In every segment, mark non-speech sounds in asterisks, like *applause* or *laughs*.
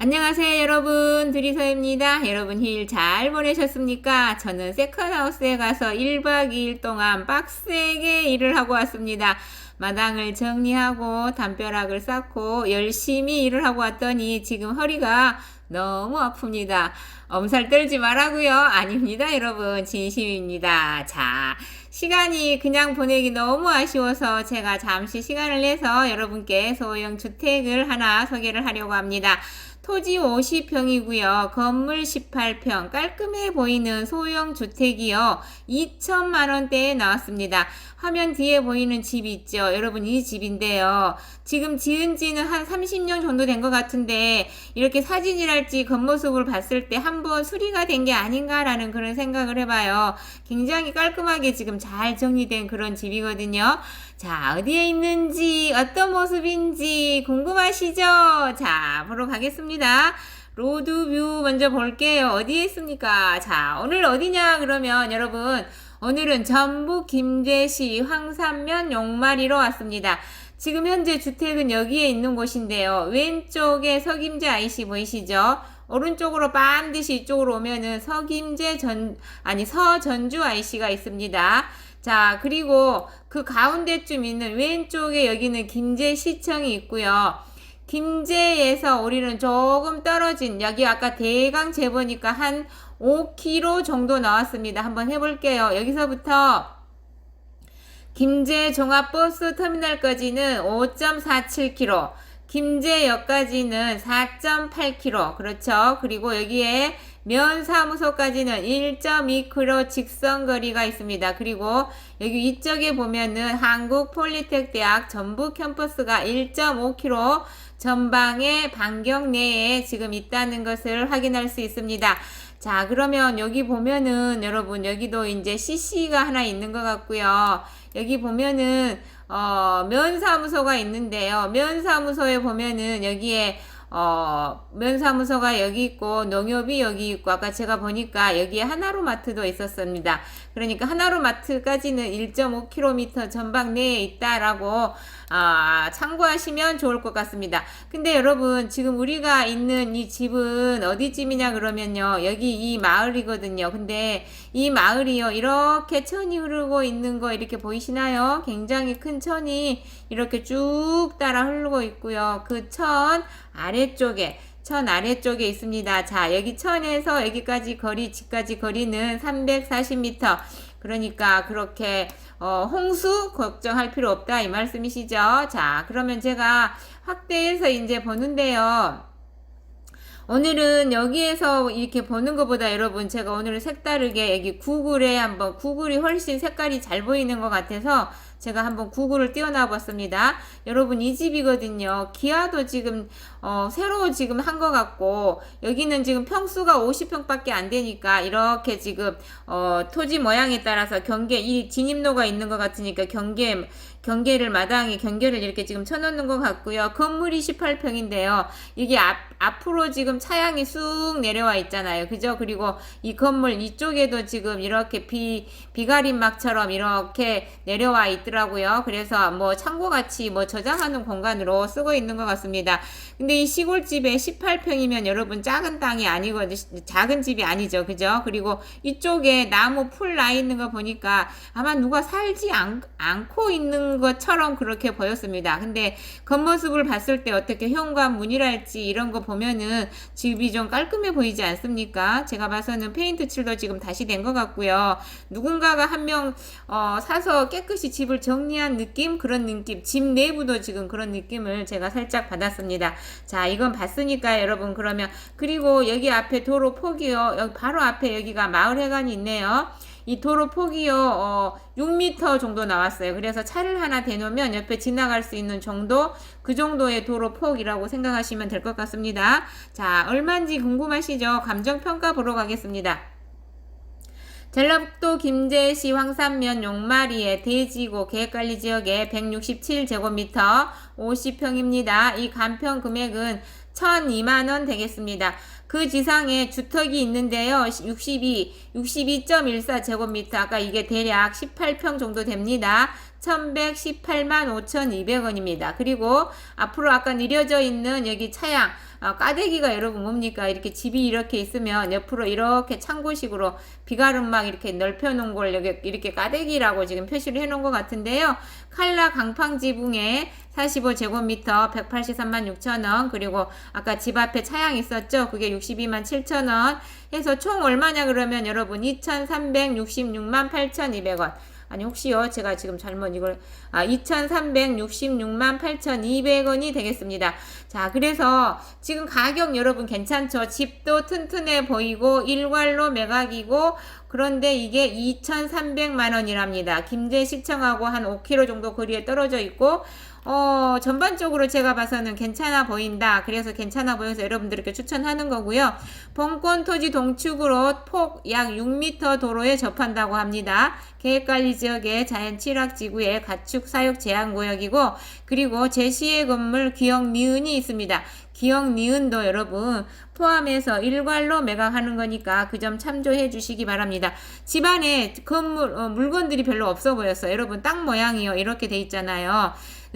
안녕하세요 여러분. 드리서입니다. 여러분 휴일 잘 보내셨습니까? 저는 세컨하우스에 가서 1박 2일 동안 빡세게 일을 하고 왔습니다. 마당을 정리하고 담벼락을 쌓고 열심히 일을 하고 왔더니 지금 허리가 너무 아픕니다. 엄살 떨지 말라고요. 아닙니다 여러분. 진심입니다. 자 시간이 그냥 보내기 너무 아쉬워서 제가 잠시 시간을 내서 여러분께 소형 주택을 하나 소개를 하려고 합니다. 토지 50평이고요. 건물 18평 깔끔해 보이는 소형 주택이요. 2천만 원대에 나왔습니다. 화면 뒤에 보이는 집 있죠. 여러분 이 집인데요. 지금 지은 지는 한 30년 정도 된 것 같은데 이렇게 사진이랄지 겉모습을 봤을 때 한번 수리가 된 게 아닌가라는 그런 생각을 해봐요. 굉장히 깔끔하게 지금 잘 정리된 그런 집이거든요. 자, 어디에 있는지, 어떤 모습인지 궁금하시죠? 자, 보러 가겠습니다. 로드뷰 먼저 볼게요. 어디에 있습니까? 자, 오늘 어디냐? 그러면 여러분, 오늘은 전북 김제시 황산면 용마리로 왔습니다. 지금 현재 주택은 여기에 있는 곳인데요. 왼쪽에 석임제 IC 보이시죠? 오른쪽으로 반드시 이쪽으로 오면은 석임제 전, 아니 서전주 IC가 있습니다. 자, 그리고 그 가운데쯤 있는 왼쪽에 여기는 김제시청이 있고요. 김제에서 우리는 조금 떨어진 여기 아까 대강 재보니까 한 5km 정도 나왔습니다. 한번 해볼게요. 여기서부터 김제 종합버스 터미널까지는 5.47km, 김제역까지는 4.8km. 그렇죠. 그리고 여기에 면사무소까지는 1.2km 직선 거리가 있습니다. 그리고 여기 이쪽에 보면은 한국폴리텍대학 전북 캠퍼스가 1.5km 전방의 반경 내에 지금 있다는 것을 확인할 수 있습니다. 자, 그러면 여기 보면은 여러분 여기도 이제 CC가 하나 있는 것 같고요. 여기 보면은 어, 면사무소가 있는데요. 면사무소에 보면은 여기에 어, 면사무소가 여기 있고 농협이 여기 있고 아까 제가 보니까 여기에 하나로마트도 있었습니다. 그러니까 하나로마트까지는 1.5km 전방 내에 있다라고 아, 참고하시면 좋을 것 같습니다. 근데 여러분 지금 우리가 있는 이 집은 어디쯤이냐 그러면요. 여기 이 마을이거든요. 근데 이 마을이요. 이렇게 천이 흐르고 있는 거 이렇게 보이시나요? 굉장히 큰 천이 이렇게 쭉 따라 흐르고 있고요. 그 천 아래쪽에 천 아래쪽에 있습니다. 자, 여기 천에서 여기까지 거리, 집까지 거리는 340m. 그러니까 그렇게 어, 홍수 걱정할 필요 없다 이 말씀이시죠? 자, 그러면 제가 확대해서 이제 보는데요. 오늘은 여기에서 이렇게 보는 것보다 여러분 제가 오늘은 색다르게 여기 구글에 한번 구글이 훨씬 색깔이 잘 보이는 것 같아서 제가 한번 구글을 띄워놔 봤습니다. 여러분 이 집이거든요. 기아도 지금 어, 새로 지금 한 것 같고 여기는 지금 평수가 50평밖에 안 되니까 이렇게 지금 어, 토지 모양에 따라서 경계 이 진입로가 있는 것 같으니까 경계 경계를 마당에 경계를 이렇게 지금 쳐놓는 것 같고요. 건물이 18평인데요. 이게 앞, 앞으로 지금 차양이 쑥 내려와 있잖아요. 그죠? 그리고 이 건물 이쪽에도 지금 이렇게 비, 비가림막처럼 이렇게 내려와 있더라고요. 그래서 뭐 창고같이 뭐 저장하는 공간으로 쓰고 있는 것 같습니다. 근데 이 시골집에 18평이면 여러분 작은 땅이 아니거든요. 작은 집이 아니죠. 그죠? 그리고 이쪽에 나무 풀 나 있는 거 보니까 아마 누가 살지 않, 않고 있는 것처럼 그렇게 보였습니다. 근데 겉모습을 봤을 때 어떻게 현관문이랄지 이런 거 보면은 집이 좀 깔끔해 보이지 않습니까? 제가 봐서는 페인트 칠도 지금 다시 된 것 같고요. 누군가가 한명 어, 사서 깨끗이 집을 정리한 느낌 그런 느낌 집 내부도 지금 그런 느낌을 제가 살짝 받았습니다. 자 이건 봤으니까 여러분 그러면 그리고 여기 앞에 도로 폭이요. 여기 바로 앞에 여기가 마을회관이 있네요. 이 도로 폭이요, 어, 6m 정도 나왔어요. 그래서 차를 하나 대놓으면 옆에 지나갈 수 있는 정도, 그 정도의 도로 폭이라고 생각하시면 될 것 같습니다. 자, 얼마인지 궁금하시죠? 감정평가 보러 가겠습니다. 전라북도 김제시 황산면 용마리의 대지고 계획관리 지역에 167제곱미터 50평입니다. 이 간평 금액은 1,002만원 되겠습니다. 그 지상에 주택이 있는데요. 62, 62.14 제곱미터. 아까 이게 대략 18평 정도 됩니다. 1118만 5,200원입니다. 그리고 앞으로 아까 느려져 있는 여기 차양, 아, 까대기가 여러분 뭡니까? 이렇게 집이 이렇게 있으면 옆으로 이렇게 창고식으로 비가름막 이렇게 넓혀 놓은 걸 여기 이렇게 까대기라고 지금 표시를 해 놓은 것 같은데요. 칼라 강팡 지붕에 45제곱미터 183만 6천원. 그리고 아까 집 앞에 차양 있었죠? 그게 62만 7천원. 해서 총 얼마냐 그러면 여러분? 2366만 8,200원. 아니 혹시요? 제가 지금 잘못 이걸 아 2366만 8,200원이 되겠습니다. 자 그래서 지금 가격 여러분 괜찮죠? 집도 튼튼해 보이고 일괄로 매각이고 그런데 이게 2,300만 원이랍니다. 김제 시청하고 한 5km 정도 거리에 떨어져 있고 어, 전반적으로 제가 봐서는 괜찮아 보인다. 그래서 괜찮아 보여서 여러분들께 추천하는 거고요. 본권 토지 동축으로 폭 약 6m 도로에 접한다고 합니다. 계획관리 지역의 자연 칠학 지구의 가축 사육 제한 구역이고 그리고 제시의 건물 기억 니은이 있습니다. 기억 니은도 여러분 포함해서 일괄로 매각하는 거니까 그 점 참조해 주시기 바랍니다. 집안에 건물 어, 물건들이 별로 없어 보였어요. 여러분 땅 모양이요 이렇게 돼 있잖아요.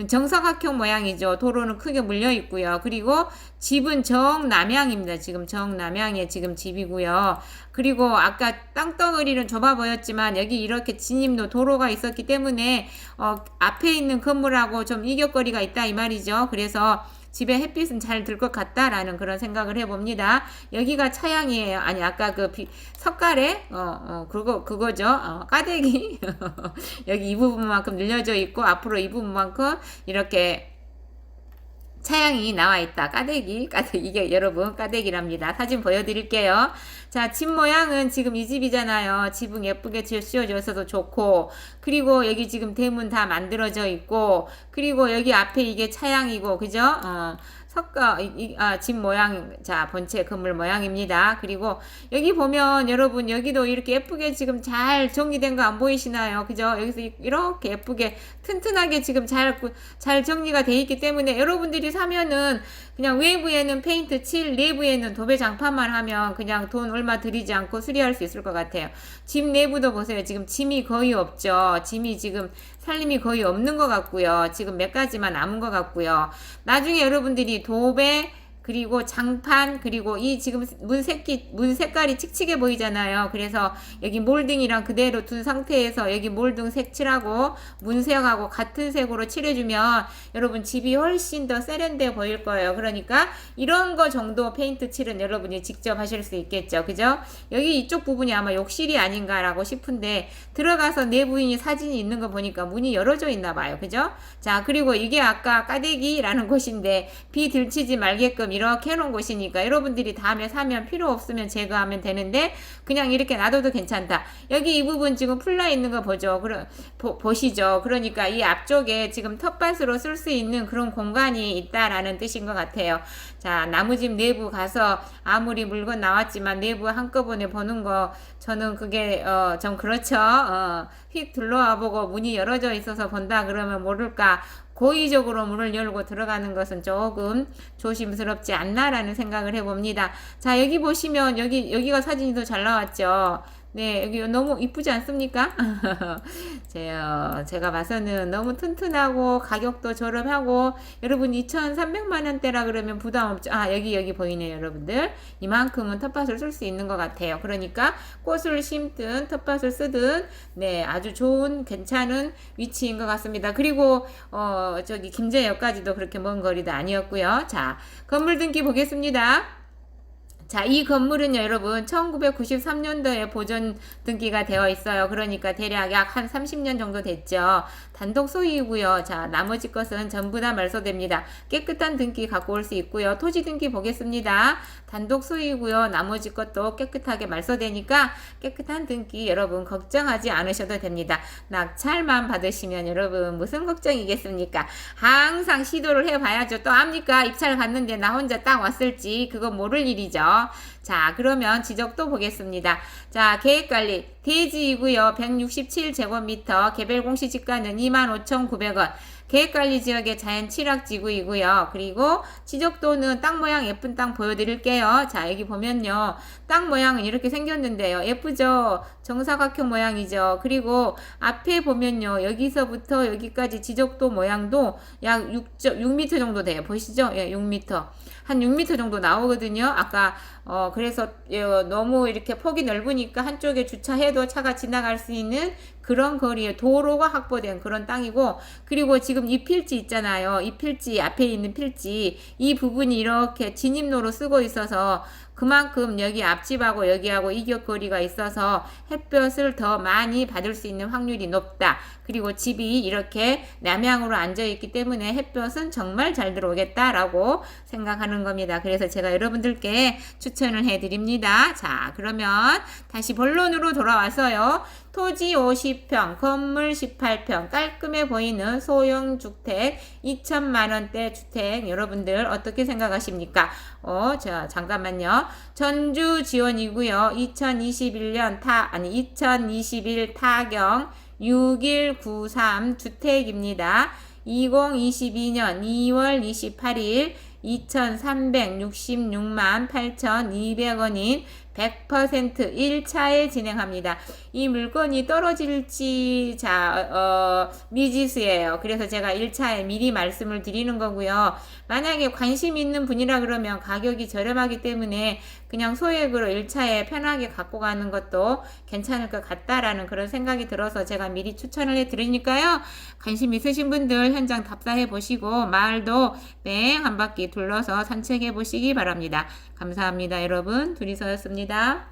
정사각형 모양이죠. 도로는 크게 물려 있고요. 그리고 집은 정남향입니다. 지금 정남향에 지금 집이고요. 그리고 아까 땅덩어리는 좁아 보였지만 여기 이렇게 진입로 도로가 있었기 때문에 어, 앞에 있는 건물하고 좀 이격거리가 있다 이 말이죠. 그래서 집에 햇빛은 잘 들 것 같다라는 그런 생각을 해봅니다. 여기가 차양이에요. 아니 아까 그 비, 석가래 어, 어 그거 그거죠. 어, 까대기 *laughs* 여기 이 부분만큼 늘려져 있고 앞으로 이 부분만큼 이렇게 차양이 나와 있다. 까대기, 까대기. 이게 여러분 까대기랍니다. 사진 보여드릴게요. 자, 집 모양은 지금 이 집이잖아요. 지붕 예쁘게 씌워져서도 좋고, 그리고 여기 지금 대문 다 만들어져 있고, 그리고 여기 앞에 이게 차양이고, 그죠? 어. 석가 이, 아, 집 모양 자 본체 건물 모양입니다. 그리고 여기 보면 여러분 여기도 이렇게 예쁘게 지금 잘 정리된 거 안 보이시나요? 그죠? 여기서 이렇게 예쁘게 튼튼하게 지금 잘잘 정리가 돼 있기 때문에 여러분들이 사면은 그냥 외부에는 페인트 칠 내부에는 도배 장판만 하면 그냥 돈 얼마 들이지 않고 수리할 수 있을 것 같아요. 집 내부도 보세요. 지금 짐이 거의 없죠. 짐이 지금 살림이 거의 없는 것 같고요. 지금 몇 가지만 남은 것 같고요. 나중에 여러분들이 도배 그리고 장판 그리고 이 지금 문 색기 문 색깔이 칙칙해 보이잖아요. 그래서 여기 몰딩이랑 그대로 둔 상태에서 여기 몰딩 색칠하고 문색하고 같은 색으로 칠해주면 여러분 집이 훨씬 더 세련돼 보일 거예요. 그러니까 이런 거 정도 페인트 칠은 여러분이 직접 하실 수 있겠죠. 그죠? 여기 이쪽 부분이 아마 욕실이 아닌가라고 싶은데 들어가서 내 부인이 사진이 있는 거 보니까 문이 열어져 있나 봐요. 그죠? 자 그리고 이게 아까 까대기라는 *laughs* 곳인데 비 들치지 말게끔 이렇게 해놓은 곳이니까 여러분들이 다음에 사면 필요 없으면 제거하면 되는데 그냥 이렇게 놔둬도 괜찮다. 여기 이 부분 지금 풀려 있는 거 보죠. 그러, 보, 보시죠. 그러니까 이 앞쪽에 지금 텃밭으로 쓸 수 있는 그런 공간이 있다라는 뜻인 것 같아요. 자, 나무집 내부 가서 아무리 물건 나왔지만 내부 한꺼번에 보는 거 저는 그게 어, 좀 그렇죠. 어, 휙 둘러와 보고 문이 열어져 있어서 본다 그러면 모를까 고의적으로 문을 열고 들어가는 것은 조금 조심스럽지 않나라는 생각을 해봅니다. 자, 여기 보시면 여기 여기가 사진이 더 잘 나왔죠. 네, 여기 너무 이쁘지 않습니까? *laughs* 제가, 제가 봐서는 너무 튼튼하고 가격도 저렴하고 여러분 2,300만 원대라 그러면 부담 없죠. 아, 여기 여기 보이네요, 여러분들. 이만큼은 텃밭을 쓸 수 있는 것 같아요. 그러니까 꽃을 심든 텃밭을 쓰든 네, 아주 좋은 괜찮은 위치인 것 같습니다. 그리고 어, 저기 김제역까지도 그렇게 먼 거리도 아니었고요. 자, 건물 등기 보겠습니다. 자, 이 건물은 여러분 1993년도에 보존 등기가 되어 있어요. 그러니까 대략 약 한 30년 정도 됐죠. 단독 소유이고요. 자, 나머지 것은 전부 다 말소됩니다. 깨끗한 등기 갖고 올 수 있고요. 토지 등기 보겠습니다. 단독 소유이고요. 나머지 것도 깨끗하게 말소되니까 깨끗한 등기 여러분 걱정하지 않으셔도 됩니다. 낙찰만 받으시면 여러분 무슨 걱정이겠습니까? 항상 시도를 해봐야죠. 또 압니까? 입찰 갔는데 나 혼자 딱 왔을지 그거 모를 일이죠. 자, 그러면 지적도 보겠습니다. 자, 계획관리. 대지이고요. 167제곱미터. 개별 공시지가는 25,900원. 계획관리 지역의 자연 칠학 지구이고요. 그리고 지적도는 땅 모양 예쁜 땅 보여드릴게요. 자, 여기 보면요. 땅 모양은 이렇게 생겼는데요. 예쁘죠? 정사각형 모양이죠. 그리고 앞에 보면요. 여기서부터 여기까지 지적도 모양도 약 6, 6m 정도 돼요. 보시죠? 예, 6m. 한 6m 정도 나오거든요. 아까 어 그래서 어, 너무 이렇게 폭이 넓으니까 한쪽에 주차해도 차가 지나갈 수 있는 그런 거리에 도로가 확보된 그런 땅이고 그리고 지금 이 필지 있잖아요. 이 필지 앞에 있는 필지 이 부분이 이렇게 진입로로 쓰고 있어서 그만큼 여기 앞집하고 여기하고 이격거리가 있어서 햇볕을 더 많이 받을 수 있는 확률이 높다. 그리고 집이 이렇게 남향으로 앉아 있기 때문에 햇볕은 정말 잘 들어오겠다라고 생각하는 겁니다. 그래서 제가 여러분들께 추천을 해드립니다. 자, 그러면 다시 본론으로 돌아와서요. 토지 50평, 건물 18평, 깔끔해 보이는 소형 주택 2천만 원대 주택 여러분들 어떻게 생각하십니까? 어, 자, 잠깐만요. 전주 지원이고요. 2021년 타 아니 2021 타경 6193 주택입니다. 2022년 2월 28일 2,366만 8,200원인 100% 1차에 진행합니다. 이 물건이 떨어질지, 자, 어, 미지수예요. 그래서 제가 1차에 미리 말씀을 드리는 거고요. 만약에 관심 있는 분이라 그러면 가격이 저렴하기 때문에 그냥 소액으로 1차에 편하게 갖고 가는 것도 괜찮을 것 같다라는 그런 생각이 들어서 제가 미리 추천을 해 드리니까요. 관심 있으신 분들 현장 답사해 보시고 마을도 뺑 한 바퀴 둘러서 산책해 보시기 바랍니다. 감사합니다, 여러분. 둘이서였습 니다.